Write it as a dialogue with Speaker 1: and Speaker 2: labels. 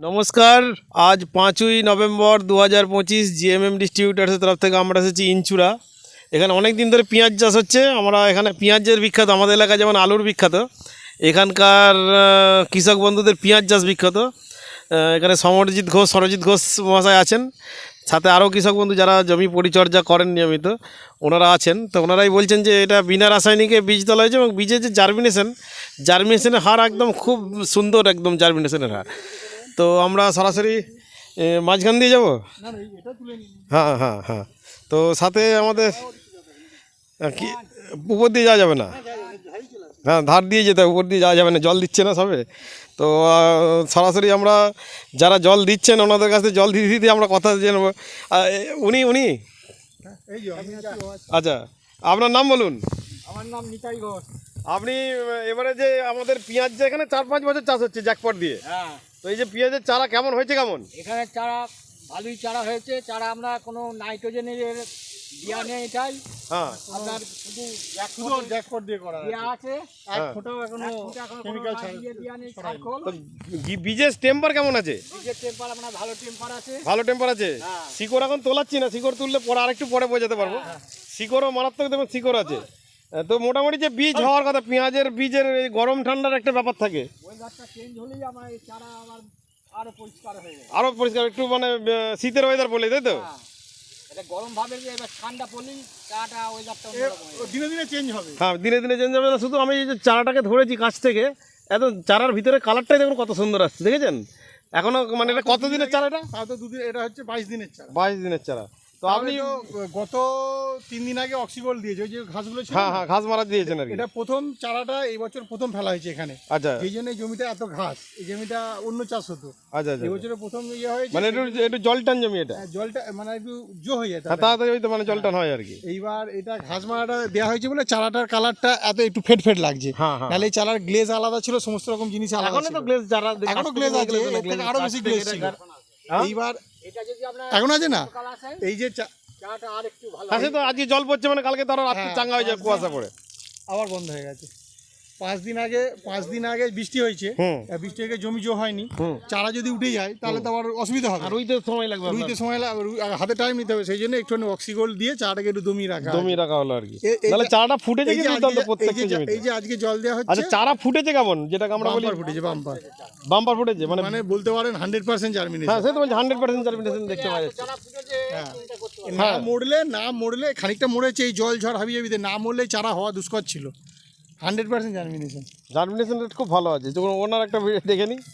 Speaker 1: নমস্কার, আজ পাঁচই নভেম্বর দু হাজার পঁচিশ জিএমএম ডিস্ট্রিবিউটার্সের তরফ থেকে আমরা এসেছি ইনচুরা। এখানে অনেক দিন ধরে পেঁয়াজ চাষ হচ্ছে। আমরা এখানে পেঁয়াজের বিখ্যাত, আমাদের এলাকায় যেমন আলুর বিখ্যাত, এখানকার কৃষক বন্ধুদের পেঁয়াজ চাষ বিখ্যাত। এখানে সমরজিৎ ঘোষ, সরজিৎ ঘোষ মহাশয় আছেন। সাথে আরও কৃষক বন্ধু যারা জমি পরিচর্যা করেন নিয়মিত, ওনারা আছেন। তো ওনারাই বলছেন যে এটা বিনা রাসায়নিকে বীজ তোলা হয়েছে এবং বীজের যে জার্মিনেশন জার্মিনেশনের হার একদম খুব সুন্দর, একদম জার্মিনেশনের হার। তো আমরা সরাসরি মাঝখান দিয়ে যাব? হ্যাঁ হ্যাঁ হ্যাঁ। তো সাথে আমাদের কি উপর দিয়ে যাওয়া যাবে না? হ্যাঁ ধার দিয়ে যেতে হবে উপর দিয়ে যাওয়া যাবে না জল দিচ্ছে না সবে। তো সরাসরি আমরা যারা জল দিচ্ছেন ওনাদের কাছে জল দিতে দিতে আমরা কথা জেনে নেব। উনি উনি? আচ্ছা আপনার নাম বলুন।
Speaker 2: আমার নাম নিতাই ঘোষ।
Speaker 1: আপনি এবারে যে আমাদের পেঁয়াজ যে এখানে চার পাঁচ বছর চাষ হচ্ছে জ্যাকপট দিয়ে।
Speaker 2: হ্যাঁ।
Speaker 1: তো এই যে পেঁয়াজের চারা কেমন হয়েছে কেমন?
Speaker 2: এখানে চারা ভালোই চারা হয়েছে। চারা আমরা কোনো নাইট্রোজেনের দেওয়া নেই এটাই।
Speaker 1: হ্যাঁ।
Speaker 2: আপনার শুধু
Speaker 3: শুধু জ্যাকপট দিয়ে করা
Speaker 2: দেওয়া আছে।
Speaker 3: এক
Speaker 1: হ্যাঁ।
Speaker 3: ফোঁটাও এখনও
Speaker 2: কেমিক্যাল
Speaker 3: chemical
Speaker 2: দেওয়া নেই সার্কল
Speaker 1: তো বীজের টেম্পার কেমন আছে?
Speaker 2: বীজের টেম্পার আপনার ভালো টেম্পার আছে।
Speaker 1: ভালো টেম্পার আছে?
Speaker 2: হ্যাঁ।
Speaker 1: শিকড় এখন তোলাচ্ছি না শিকড় তুললে পরে আরেকটু পরে বোঝাতে পারব। শিকড়ও মারাত্মক দেখুন শিকড় আছে। তো মোটামুটি যে বীজ হওয়ার কথা পেঁয়াজের বীজের এই গরম ঠান্ডার একটা ব্যাপার থাকে।
Speaker 2: আরও পরিষ্কার
Speaker 1: আরও পরিষ্কার একটু মানে শীতের ওয়েদার বলে তাই তো?
Speaker 2: হ্যাঁ। এটা গরম ভাবে এবার ঠান্ডা পড়লেই চাটা ওয়েদারটা অন্যরকম হয়ে যায়।
Speaker 3: দিনে দিনে চেঞ্জ হবে।
Speaker 1: হ্যাঁ দিনে দিনে চেঞ্জ হবে না শুধু আমি এই যে চারাটাকে ধরেছি কাছ থেকে এত চারার ভিতরে কালারটাই দেখুন কত সুন্দর আসছে দেখেছেন? এখনও মানে এটা কত দিনের চারা এটা?
Speaker 3: দুদিন এটা হচ্ছে বাইশ দিনের চারা।
Speaker 1: বাইশ দিনের চারা। তো আপনি
Speaker 3: গত তিন দিন আগে অক্সিগোল দিয়েছে ওই যে ঘাসগুলো ছিল
Speaker 1: হ্যাঁ হ্যাঁ ঘাস মারা দিয়েছেন আর
Speaker 3: এটা প্রথম চারাটা এই বছর প্রথম ফেলা হয়েছে এখানে।
Speaker 1: আচ্ছা।
Speaker 3: এই জন্য এই জমিটা এত ঘাস। এই জমিটা অন্য চাষ হতো।
Speaker 1: আচ্ছা আচ্ছা
Speaker 3: এই বছরে প্রথম ইয়ে হয়েছে
Speaker 1: মানে একটু একটু জল টান জমি এটা?
Speaker 3: হ্যাঁ, জলটা মানে একটু জো হয়ে যায় তাড়াতাড়ি।
Speaker 1: মানে জল টান হয়। আর কি।
Speaker 3: এইবার এটা ঘাস মারাটা দেওয়া হয়েছে বলে চারাটার কালারটা এত একটু ফেট ফেট লাগছে। এই চারার গ্লেজ আলাদা ছিল সমস্ত রকম জিনিস আলাদা এখনও
Speaker 1: তো গ্লেজ যারা
Speaker 3: এখনও গ্লেজ আছে এর থেকে আরও বেশি গ্লেজ ছিল? এইবার এখন আছে না? এই যে চা-
Speaker 2: চাটা আর একটু ভালো
Speaker 1: হ্যাঁ তো আজকে জল পড়ছে মানে কালকে তো আরও রাত্রি
Speaker 3: হ্যাঁ,
Speaker 1: চাঙ্গা হয়ে যায় কুয়াশা পড়ে।
Speaker 3: আবার বন্ধ হয়ে গেছে। পাঁচ দিন আগে পাঁচ দিন আগে বৃষ্টি হয়েছে। বৃষ্টি আগে জমি জো হয়নি। চারা যদি উঠে যায় তাহলে তো আবার অসুবিধা হবে।
Speaker 1: রুইতে সময় লাগবে
Speaker 3: রুইতে সময় লাগবে। হাতে টাইম নিতে হবে সেই জন্য একটু অক্সিগোল দিয়ে চারাটাকে একটু দমিয়ে রাখা
Speaker 1: জমি রাখা হলো আর কি। তাহলে চারাটা ফুটেছে কি দুর্দান্ত
Speaker 3: এই
Speaker 1: প্রত্যেকটা
Speaker 3: যে-
Speaker 1: জমিতে?
Speaker 3: এই যে আজকে জল দেওয়া
Speaker 1: আচ্ছা
Speaker 3: হচ্ছে
Speaker 1: চারা ফুটেছে কেমন? যেটাকে আমরা বলি
Speaker 3: বাম্পার ফুটেছে বাম্পার।
Speaker 1: বাম্পার ফুটেছে মানে
Speaker 3: মানে বলতে পারেন হান্ড্রেড পার্সেন্ট
Speaker 1: হ্যাঁ
Speaker 3: জার্মিনেশন
Speaker 1: সে তো হান্ড্রেড পার্সেন্ট জার্মিনেশন দেখতে পাওয়া যাচ্ছে।
Speaker 2: করতে হবে
Speaker 3: না মরলে না মরলে খানিকটা মরেছে এই জল ঝড় হাবি যাবিতে না মরলে চারা হওয়া দুষ্কর ছিল। Hundred percent germination
Speaker 1: germination rate খুব ভালো আছে। যখন ওনার একটা দেখে নিই।